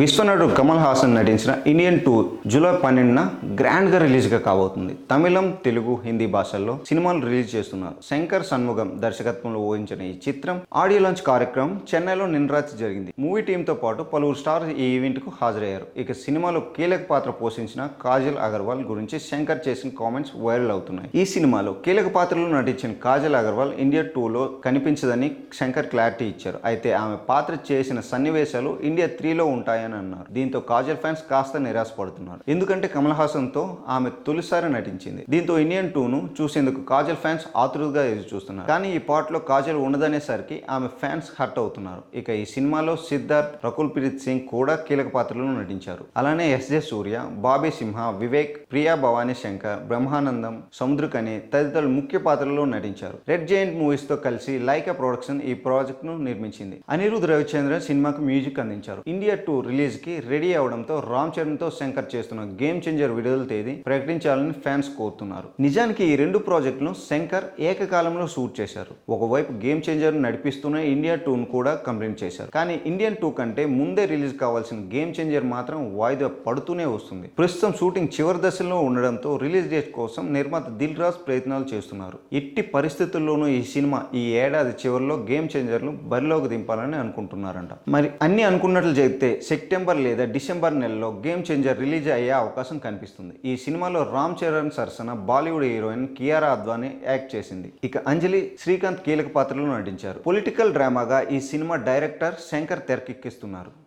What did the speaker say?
విశ్వనటుడు కమల్ హాసన్ నటించిన Indian two July పన్నెండున గ్రాండ్గా రిలీజ్గా కాబోతుంది. తమిళం తెలుగు హిందీ భాషల్లో సినిమాలు రిలీజ్ చేస్తున్నారు శంకర్ సన్ముగం దర్శకత్వంలో ఊహించిన ఈ చిత్రం ఆడియో లాంచ్ కార్యక్రమం చెన్నైలో నిన్న రాత్రి జరిగింది. మూవీ టీంతో పాటు పలువురు స్టార్స్ ఈ ఈవెంట్కు హాజరయ్యారు. ఇక సినిమాలో కీలక పాత్ర పోషించిన కాజల్ అగర్వాల్ గురించి శంకర్ చేసిన కామెంట్స్ వైరల్ అవుతున్నాయి. ఈ సినిమాలో కీలక పాత్రలో నటించిన కాజల్ అగర్వాల్ ఇండియా టూలో కనిపించదని శంకర్ క్లారిటీ ఇచ్చారు. అయితే ఆమె పాత్ర చేసిన సన్నివేశాలు ఇండియా త్రీలో ఉంటాయి వచ్చాయని అన్నారు. దీంతో కాజల్ ఫ్యాన్స్ కాస్త నిరాశపడుతున్నారు. ఎందుకంటే కమల్ హాసన్తో ఆమె తొలిసారి నటించింది. దీంతో ఇండియన్ టూను చూసేందుకు కాజల్ ఫ్యాన్స్ ఆతృతగా ఎదురు చూస్తున్నారు కానీ ఈ పాటలో కాజల్ ఉండదనేసరికి ఆమె ఫ్యాన్స్ హర్ట్ అవుతున్నారు. ఇక ఈ సినిమాలో సిద్ధార్థ్ రకుల్ ప్రీత్ సింగ్ కూడా కీలక పాత్రలో నటించారు. అలానే ఎస్ జె సూర్య బాబీ సింహ వివేక్ ప్రియా భవానీ శంకర్ బ్రహ్మానందం సముద్రకని తదితరులు ముఖ్య పాత్రల్లో నటించారు. రెడ్ జైంట్ మూవీస్తో కలిసి లైకా ప్రొడక్షన్ ఈ ప్రాజెక్ట్ను నిర్మించింది. అనిరుద్ రవిచంద్రన్ సినిమాకు మ్యూజిక్ అందించారు. ఇండియా టూ రిలీజ్కి రెడీ అవడంతో రామ్ చరణ్తో శంకర్ చేస్తున్న గేమ్ చేంజర్ విడుదల తేదీ ప్రకటించాలని ఫ్యాన్స్ కోరుతున్నారు. నిజానికి ఈ రెండు ప్రాజెక్టులను శంకర్ ఏకకాలంలో షూట్ చేశారు. ఒకవైపు గేమ్ చేంజర్ నడిపిస్తూనే ఇండియా టూను కూడా కంప్లీట్ చేశారు. కానీ ఇండియన్ టూ కంటే ముందే రిలీజ్ కావాల్సిన గేమ్ చేంజర్ మాత్రం వాయిదా పడుతూనే వస్తుంది. ప్రస్తుతం షూటింగ్ చివరి దశలో ఉండడంతో రిలీజ్ డేట్ కోసం నిర్మాత దిల్ రాజ్ ప్రయత్నాలు చేస్తున్నారు. ఎట్టి పరిస్థితుల్లోనూ ఈ సినిమా ఈ ఏడాది చివరిలో గేమ్ చేంజర్లు బరిలోకి దింపాలని అనుకుంటున్నారంట. మరి అన్ని అనుకున్నట్లు జరిగితే సెప్టెంబర్ లేదా డిసెంబర్ నెలలో గేమ్ చేంజర్ రిలీజ్ అయ్యే అవకాశం కనిపిస్తుంది. ఈ సినిమాలో రామ్ చరణ్ సరసన Bollywood heroine Kiara Advani act చేసింది. ఇక అంజలి శ్రీకాంత్ కీలక పాత్రలో నటించారు. పొలిటికల్ డ్రామాగా ఈ సినిమా డైరెక్టర్ శంకర్ తెరకెక్కిస్తున్నారు.